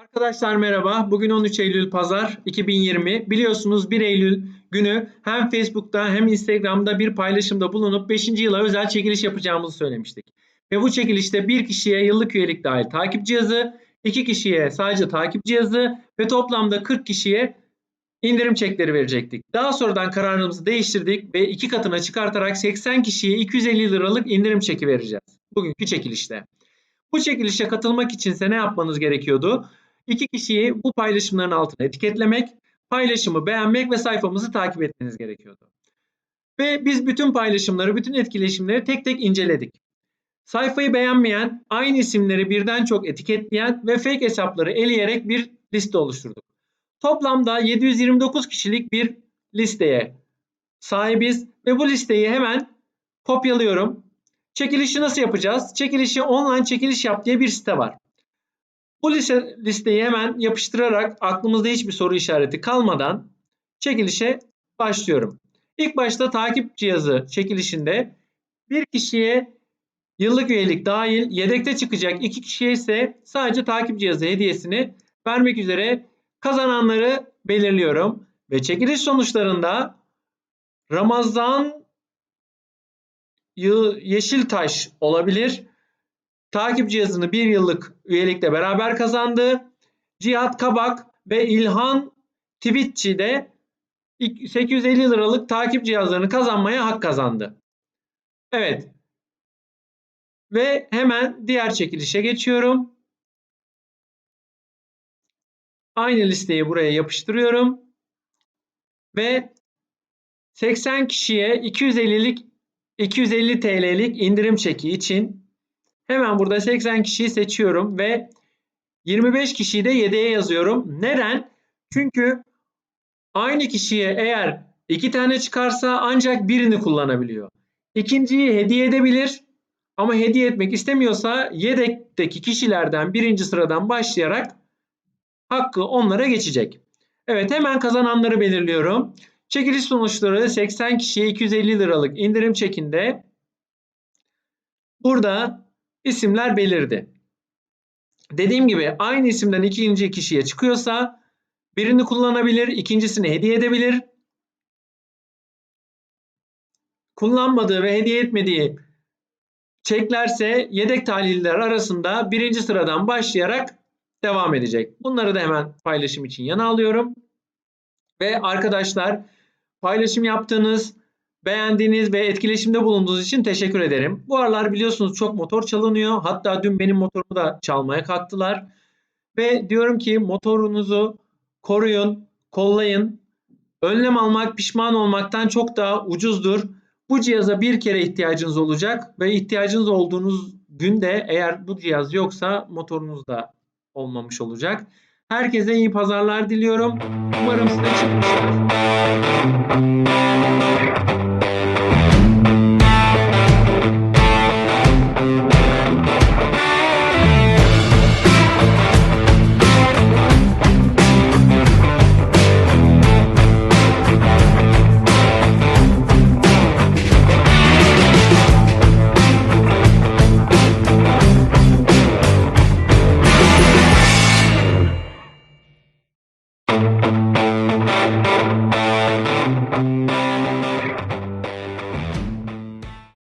Arkadaşlar merhaba. Bugün 13 Eylül Pazar 2020. Biliyorsunuz 1 Eylül günü hem Facebook'ta hem Instagram'da bir paylaşımda bulunup 5. yıla özel çekiliş yapacağımızı söylemiştik. Ve bu çekilişte bir kişiye yıllık üyelik dahil takip cihazı, iki kişiye sadece takip cihazı ve toplamda 40 kişiye indirim çekleri verecektik. Daha sonradan kararımızı değiştirdik ve iki katına çıkartarak 80 kişiye 250 liralık indirim çeki vereceğiz. Bugünkü çekilişte. Bu çekilişe katılmak içinse ne yapmanız gerekiyordu? İki kişiyi bu paylaşımların altına etiketlemek, paylaşımı beğenmek ve sayfamızı takip etmeniz gerekiyordu. Ve biz bütün paylaşımları, bütün etkileşimleri tek tek inceledik. Sayfayı beğenmeyen, aynı isimleri birden çok etiketleyen ve fake hesapları eleyerek bir liste oluşturduk. Toplamda 729 kişilik bir listeye sahibiz ve bu listeyi hemen kopyalıyorum. Çekilişi nasıl yapacağız? Çekilişi online çekiliş yap diye bir site var. Bu liste, listeyi hemen yapıştırarak aklımızda hiçbir soru işareti kalmadan çekilişe başlıyorum. İlk başta takip cihazı çekilişinde bir kişiye yıllık üyelik dahil yedekte çıkacak iki kişiye ise sadece takip cihazı hediyesini vermek üzere kazananları belirliyorum. Ve çekiliş sonuçlarında Ramazan Yeşiltaş olabilir. Takip cihazını bir yıllık üyelikle beraber kazandı. Cihat Kabak ve İlhan Twitçi de 850 liralık takip cihazlarını kazanmaya hak kazandı. Evet. Ve hemen diğer çekilişe geçiyorum. Aynı listeyi buraya yapıştırıyorum. Ve 80 kişiye 250'lik 250 TL'lik indirim çeki için hemen burada 80 kişiyi seçiyorum ve 25 kişiyi de yedeğe yazıyorum. Neden? Çünkü aynı kişiye eğer iki tane çıkarsa ancak birini kullanabiliyor. İkinciyi hediye edebilir ama hediye etmek istemiyorsa yedekteki kişilerden birinci sıradan başlayarak hakkı onlara geçecek. Evet hemen kazananları belirliyorum. Çekiliş sonuçları 80 kişiye 250 liralık indirim çekinde burada isimler belirdi. Dediğim gibi aynı isimden ikinci kişiye çıkıyorsa birini kullanabilir, ikincisini hediye edebilir. Kullanmadığı ve hediye etmediği çeklerse yedek tahliller arasında birinci sıradan başlayarak devam edecek. Bunları da hemen paylaşım için yana alıyorum. Ve arkadaşlar paylaşım yaptığınız, beğendiğiniz ve etkileşimde bulunduğunuz için teşekkür ederim. Bu aralar biliyorsunuz çok motor çalınıyor. Hatta dün benim motorumu da çalmaya kalktılar. Ve diyorum ki motorunuzu koruyun, kollayın. Önlem almak pişman olmaktan çok daha ucuzdur. Bu cihaza bir kere ihtiyacınız olacak ve ihtiyacınız olduğunuz günde eğer bu cihaz yoksa motorunuz da olmamış olacak. Herkese iyi pazarlar diliyorum. Umarım size çıkmışlar.